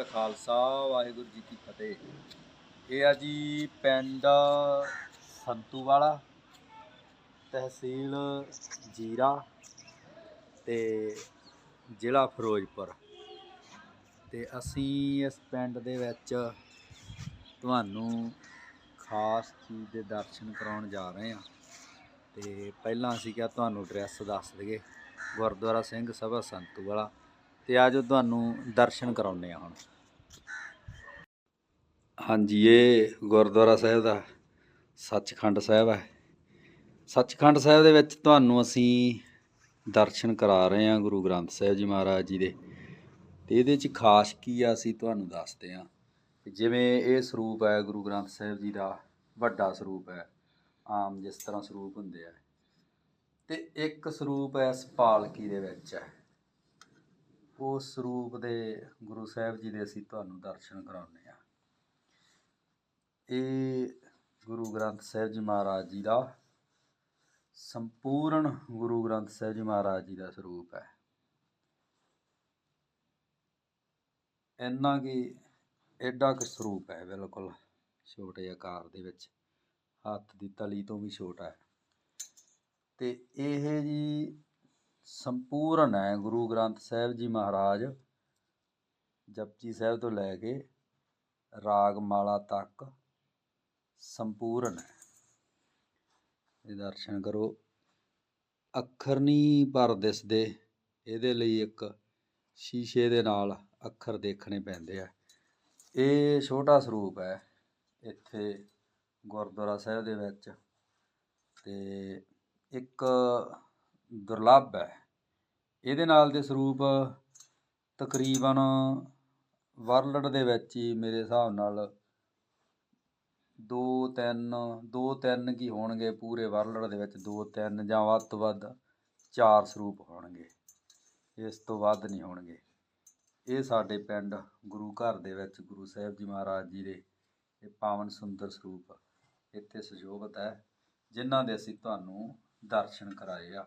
ਕਾ ਖਾਲਸਾ, ਵਾਹਿਗੁਰੂ ਜੀ ਕੀ ਫਤਿਹ। ਇਹ ਆ ਜੀ ਪਿੰਡ ਸੰਤੂ ਵਾਲਾ ਤਹਿਸੀਲ ਜੀਰਾ ਤੇ ਜ਼ਿਲ੍ਹਾ ਫਿਰੋਜ਼ਪੁਰ। ਤੇ ਅਸੀਂ ਇਸ ਪਿੰਡ ਦੇ ਵਿੱਚ ਤੁਹਾਨੂੰ ਖਾਸ ਚੀਜ਼ ਦੇ ਦਰਸ਼ਨ ਕਰਾਉਣ ਜਾ ਰਹੇ ਹਾਂ। ਤੇ ਪਹਿਲਾਂ ਅਸੀਂ ਕਿਹਾ ਤੁਹਾਨੂੰ ਐਡਰੈਸ ਦੱਸ ਦਈਏ। ਗੁਰਦੁਆਰਾ ਸਿੰਘ ਸਭਾ ਸੰਤੂ ਵਾਲਾ ਤੇ ਆਜੋ ਤੁਹਾਨੂੰ ਦਰਸ਼ਨ ਕਰਾਉਂਦੇ ਆ ਹੁਣ। ਹਾਂਜੀ, ਇਹ ਗੁਰਦੁਆਰਾ ਸਾਹਿਬ ਦਾ ਸੱਚਖੰਡ ਸਾਹਿਬ ਹੈ। ਸੱਚਖੰਡ ਸਾਹਿਬ ਦੇ ਵਿੱਚ ਤੁਹਾਨੂੰ ਅਸੀਂ ਦਰਸ਼ਨ ਕਰਾ ਰਹੇ ਹਾਂ ਗੁਰੂ ਗ੍ਰੰਥ ਸਾਹਿਬ ਜੀ ਮਹਾਰਾਜ ਜੀ ਦੇ। ਤੇ ਇਹਦੇ ਚ ਖਾਸ ਕੀ ਆ ਅਸੀਂ ਤੁਹਾਨੂੰ ਦੱਸਦੇ ਹਾਂ। ਕਿ ਜਿਵੇਂ ਇਹ ਸਰੂਪ ਹੈ ਗੁਰੂ ਗ੍ਰੰਥ ਸਾਹਿਬ ਜੀ ਦਾ, ਵੱਡਾ ਸਰੂਪ ਹੈ। ਆਮ ਜਿਸ ਤਰ੍ਹਾਂ ਸਰੂਪ ਹੁੰਦੇ ਆ। ਤੇ ਇੱਕ ਸਰੂਪ ਹੈ ਪਾਲਕੀ ਦੇ ਵਿੱਚ ਹੈ। ਉਸ ਸਰੂਪ ਦੇ ਗੁਰੂ ਸਾਹਿਬ ਜੀ ਦੇ ਅਸੀਂ ਤੁਹਾਨੂੰ ਦਰਸ਼ਨ ਕਰਾਉਂਦੇ ਆ ਇਹ ਗੁਰੂ ਗ੍ਰੰਥ ਸਾਹਿਬ ਜੀ ਮਹਾਰਾਜ ਜੀ ਦਾ ਸੰਪੂਰਨ ਗੁਰੂ ਗ੍ਰੰਥ ਸਾਹਿਬ ਜੀ ਮਹਾਰਾਜ ਜੀ ਦਾ ਸਰੂਪ ਹੈ। ਇੰਨਾ ਕਿ ਐਡਾ ਕੁ ਸਰੂਪ ਹੈ ਬਿਲਕੁਲ ਛੋਟੇ ਆਕਾਰ ਦੇ ਵਿੱਚ, ਹੱਥ ਦੀ ਤਲੀ ਤੋਂ ਵੀ ਛੋਟਾ ਹੈ। ਤੇ ਇਹ ਜੀ ਸੰਪੂਰਨ ਹੈ ਗੁਰੂ ਗ੍ਰੰਥ ਸਾਹਿਬ ਜੀ ਮਹਾਰਾਜ। ਜਪਜੀ ਸਾਹਿਬ ਤੋਂ ਲੈ ਕੇ ਰਾਗ ਮਾਲਾ ਤੱਕ ਸੰਪੂਰਨ ਹੈ। ਇਹ ਦਰਸ਼ਨ ਕਰੋ। ਅੱਖਰ ਨਹੀਂ ਪਰ ਦਿਸਦੇ, ਇਹਦੇ ਲਈ ਇੱਕ ਸ਼ੀਸ਼ੇ ਦੇ ਨਾਲ ਅੱਖਰ ਦੇਖਣੇ ਪੈਂਦੇ ਆ। ਇਹ ਛੋਟਾ ਸਰੂਪ ਹੈ ਇੱਥੇ ਗੁਰਦੁਆਰਾ ਸਾਹਿਬ ਦੇ ਵਿੱਚ। ਤੇ ਇੱਕ ਦੁਰਲੱਭ ਹੈ। ਇਹਦੇ ਨਾਲ ਦੇ ਸਰੂਪ ਤਕਰੀਬਨ ਵਰਲਡ ਦੇ ਵਿੱਚ ਹੀ ਮੇਰੇ ਹਿਸਾਬ ਨਾਲ ਦੋ ਤਿੰਨ ਦੋ ਤਿੰਨ ਕੀ ਹੋਣਗੇ ਪੂਰੇ ਵਰਲਡ ਦੇ ਵਿੱਚ ਦੋ ਤਿੰਨ ਜਾਂ ਵੱਧ ਤੋਂ ਵੱਧ ਚਾਰ ਸਰੂਪ ਹੋਣਗੇ। ਇਸ ਤੋਂ ਵੱਧ ਨਹੀਂ ਹੋਣਗੇ। ਇਹ ਸਾਡੇ ਪਿੰਡ ਗੁਰੂ ਘਰ ਦੇ ਵਿੱਚ ਗੁਰੂ ਸਾਹਿਬ ਜੀ ਮਹਾਰਾਜ ਜੀ ਦੇ ਇਹ ਪਾਵਨ ਸੁੰਦਰ ਸਰੂਪ ਇੱਥੇ ਸੁਸ਼ੋਭਿਤ ਹੈ, ਜਿਨ੍ਹਾਂ ਦੇ ਅਸੀਂ ਤੁਹਾਨੂੰ ਦਰਸ਼ਨ ਕਰਾਏ ਆ।